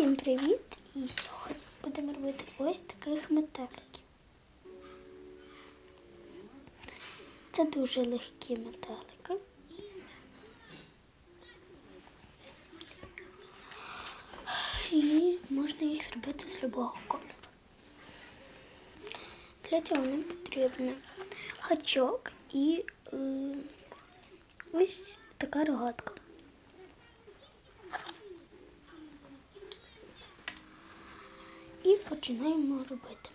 Всім привіт! І сьогодні будемо робити ось таких метеликів. Це дуже легкі метелики. І можна їх робити з любого кольору. Для цього нам потрібен гачок і е, ось така рогатка. Починаємо робити.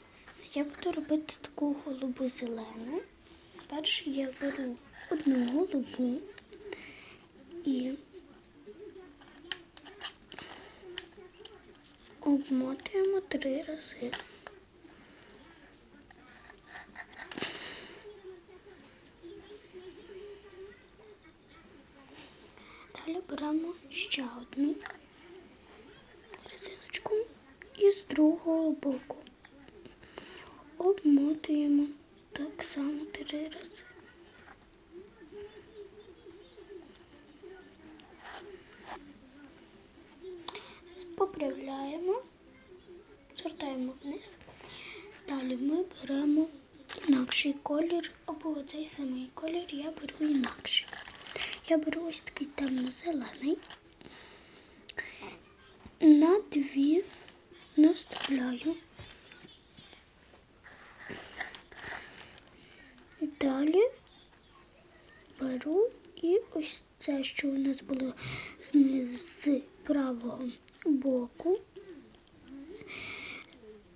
Я буду робити таку голубу зелену. Перше я беру одну голубу і обмотуємо три рази. Далі беремо ще одну резиночку і з другого боку обмотуємо так само три рази. Поправляємо, згортаємо вниз. Далі ми беремо інакший колір, або цей самий колір я беру інакший. Я беру ось такий темно-зелений. На дві наставляю. Далі беру і ось це, що у нас було знизу з правого боку,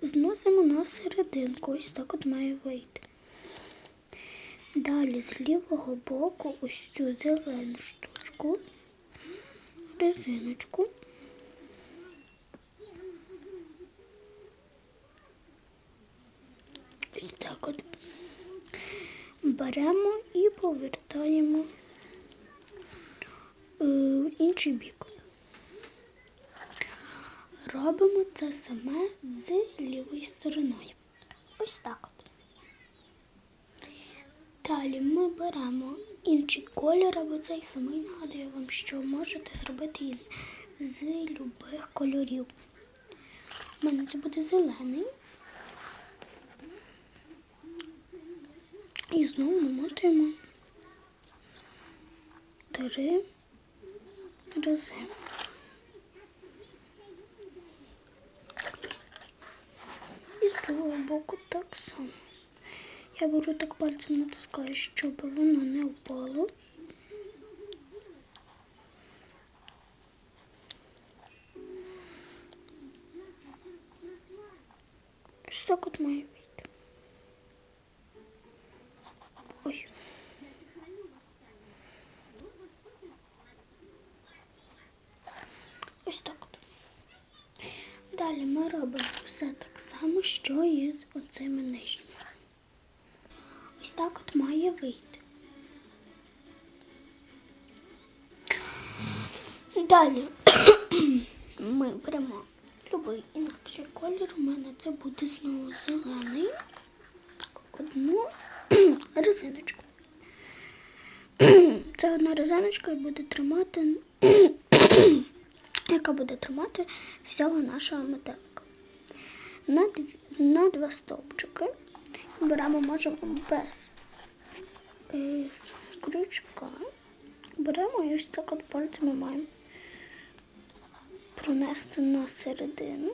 зносимо на серединку. Ось так от має вийти. Далі з лівого боку ось цю зелену штучку, резиночку. Ось так от беремо і повертаємо е, в інший бік. Робимо це саме з лівої стороною. Ось так. Далі ми беремо інший колір, або цей самий нагадую вам, що можете зробити її з любих кольорів. У мене це буде зелений. І знову намотуємо три рази. І з другого боку так само. Я беру так пальцем натискаю, щоб воно не впало. Ось так от має вийти. Ой. Ось так от. Далі ми робимо все так само, що і з оцими нижніми. Ось так от має вийти. Далі ми беремо любий інакший колір. У мене це буде знову зелений. Одну резиночку. Це одна резиночка і буде тримати, яка буде тримати всього нашого метелика. На, дві, на два стовпчики беремо, можемо без е, крючка. Беремо і ось так от пальцями маємо пронести на середину.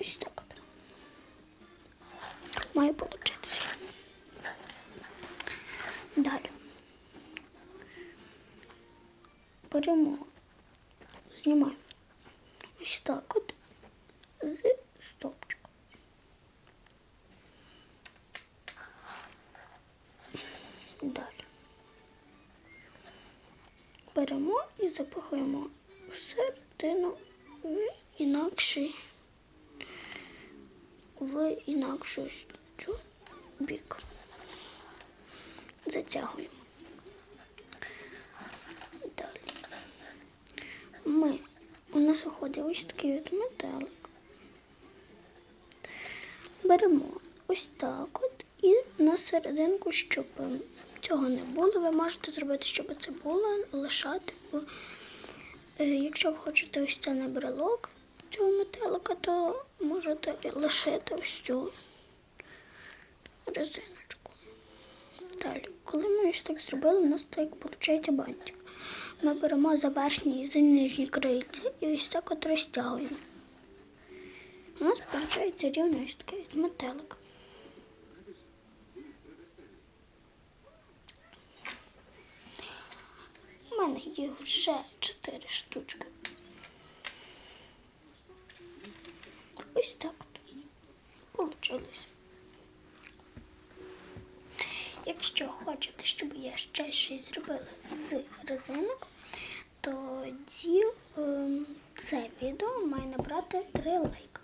Ось так от. Має получитися. Далі. Беремо, знімаємо ось так от з стопчиком. Далі. Беремо і запихуємо всередину в інакший в інакшу цю бік. Затягуємо. Далі. Ми, у нас виходить ось такий от метелик. Беремо ось так от і на серединку щупаємо цього не було, ви можете зробити, щоб це було, лишати. Бо, е, якщо ви хочете ось це на брелок цього метелика, то можете лишити ось цю резиночку. Далі, коли ми ось так зробили, у нас так виходить бантик. Ми беремо за верхні і за нижні крильця і ось так от розтягуємо. У нас виходить рівно ось такий метелик. У мене їх вже чотири штучки. Ось так от получилось. Якщо хочете, щоб я ще щось зробила з резинок, тоді е, це відео має набрати 3 лайка.